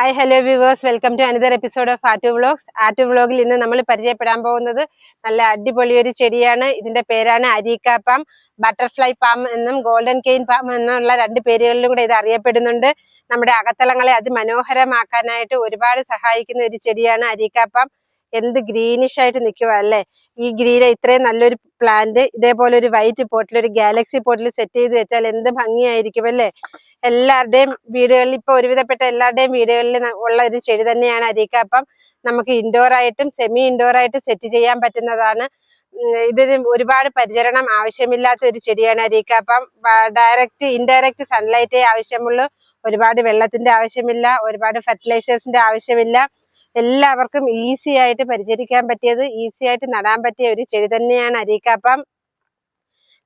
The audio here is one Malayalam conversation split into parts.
Hi hello viewers welcome to another episode of Aattu vlogs Aattu വ്ളോഗിൽ ഇന്ന് നമ്മൾ പരിചയപ്പെടാൻ പോകുന്നത് നല്ല അടിപൊളി ഒരു ചെടിയാണ്. ഇതിന്റെ പേരാണ് അരീക്ക പാം ബട്ടർഫ്ലൈ പാം എന്നും ഗോൾഡൻ കെയിൻ പാം എന്നുള്ള രണ്ട് പേരുകളിലും കൂടെ ഇത് അറിയപ്പെടുന്നുണ്ട്. നമ്മുടെ അകത്തളങ്ങളെ അതിമനോഹരമാക്കാനായിട്ട് ഒരുപാട് സഹായിക്കുന്ന ഒരു ചെടിയാണ് അരീക്ക പാം എന്ത് ഗ്രീനിഷ് ആയിട്ട് നിൽക്കുക അല്ലേ? ഈ ഗ്രീന ഇത്രയും നല്ലൊരു പ്ലാന്റ് ഇതേപോലെ ഒരു വൈറ്റ് പോട്ടിൽ ഒരു ഗാലക്സി പോട്ടിൽ സെറ്റ് ചെയ്ത് വെച്ചാൽ എന്ത് ഭംഗിയായിരിക്കും അല്ലേ? എല്ലാവരുടെയും വീടുകളിൽ ഇപ്പൊ ഒരുവിധപ്പെട്ട എല്ലാവരുടെയും വീടുകളിൽ ഉള്ള ഒരു ചെടി തന്നെയാണ് അരീക്ക. അപ്പം നമുക്ക് ഇൻഡോർ ആയിട്ടും സെമി ഇൻഡോർ ആയിട്ട് സെറ്റ് ചെയ്യാൻ പറ്റുന്നതാണ്. ഇതിന് ഒരുപാട് പരിചരണം ആവശ്യമില്ലാത്ത ഒരു ചെടിയാണ് അരീക്ക. അപ്പം ഡയറക്റ്റ് ഇൻഡയറക്റ്റ് സൺലൈറ്റേ ആവശ്യമുള്ളൂ. ഒരുപാട് വെള്ളത്തിന്റെ ആവശ്യമില്ല ഒരുപാട് ഫെർട്ടിലൈസേഴ്സിന്റെ ആവശ്യമില്ല. എല്ലാവർക്കും ഈസി ആയിട്ട് പരിചരിക്കാൻ പറ്റിയത് ഈസി ആയിട്ട് നടാൻ പറ്റിയ ഒരു ചെടി തന്നെയാണ് അരീക്കാപ്പം.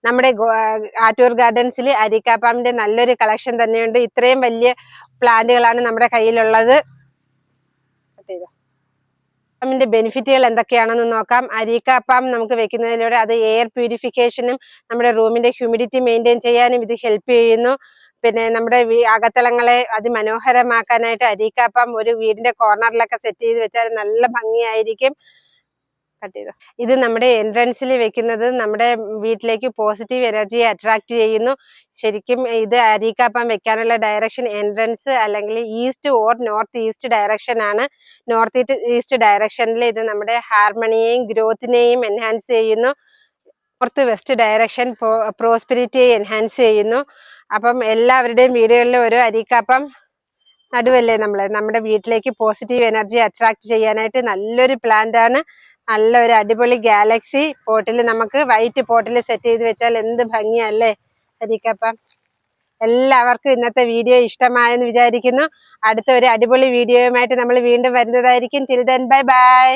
നമ്മുടെ ആറ്റൂർ ഗാർഡൻസിൽ അരീക്കാപ്പാമിന്റെ നല്ലൊരു കളക്ഷൻ തന്നെയുണ്ട്. ഇത്രയും വലിയ പ്ലാന്റുകളാണ് നമ്മുടെ കയ്യിലുള്ളത്. ിന്റെ ബെനിഫിറ്റുകൾ എന്തൊക്കെയാണെന്ന് നോക്കാം. അരീക്കാപ്പാം നമുക്ക് വെക്കുന്നതിലൂടെ അത് എയർ പ്യൂരിഫിക്കേഷനും നമ്മുടെ റൂമിന്റെ ഹ്യൂമിഡിറ്റി മെയിന്റെയിൻ ചെയ്യാനും ഇത് ഹെൽപ്പ് ചെയ്യുന്നു. പിന്നെ നമ്മുടെ അകത്തളങ്ങളെ അതിമനോഹരമാക്കാനായിട്ട് അരീക്കാപ്പം ഒരു വീടിന്റെ കോർണറിലൊക്കെ സെറ്റ് ചെയ്ത് വെച്ചാൽ നല്ല ഭംഗിയായിരിക്കും. കട്ട് ഇത് നമ്മുടെ എൻട്രൻസിൽ വെക്കുന്നത് നമ്മുടെ വീട്ടിലേക്ക് പോസിറ്റീവ് എനർജിയെ അട്രാക്ട് ചെയ്യുന്നു. ശരിക്കും ഇത് അരീക്കാപ്പം വെക്കാനുള്ള ഡയറക്ഷൻ എൻട്രൻസ് അല്ലെങ്കിൽ east or north east direction ആണ്. നോർത്ത് ഈസ്റ്റ് ഡയറക്ഷനിൽ ഇത് നമ്മുടെ ഹാർമണിയെയും ഗ്രോത്തിനെയും എൻഹാൻസ് ചെയ്യുന്നു. നോർത്ത് വെസ്റ്റ് ഡയറക്ഷൻ പ്രോസ്പെരിറ്റിയെ എൻഹാൻസ് ചെയ്യുന്നു. അപ്പം എല്ലാവരുടെയും വീടുകളിൽ ഒരു അരിക്കപ്പം നടുവല്ലേ നമ്മൾ നമ്മുടെ വീട്ടിലേക്ക് പോസിറ്റീവ് എനർജി അട്രാക്ട് ചെയ്യാനായിട്ട് നല്ലൊരു പ്ലാന്റ് ആണ്. നല്ലൊരു അടിപൊളി ഗാലക്സി പോട്ടിൽ നമുക്ക് വൈറ്റ് പോട്ടിൽ സെറ്റ് ചെയ്ത് വെച്ചാൽ എന്ത് ഭംഗിയല്ലേ അരിക്കപ്പം എല്ലാവർക്കും ഇന്നത്തെ വീഡിയോ ഇഷ്ടമായെന്ന് വിചാരിക്കുന്നു. അടുത്ത ഒരു അടിപൊളി വീഡിയോയുമായിട്ട് നമ്മൾ വീണ്ടും വരുന്നതായിരിക്കും. Till then bye bye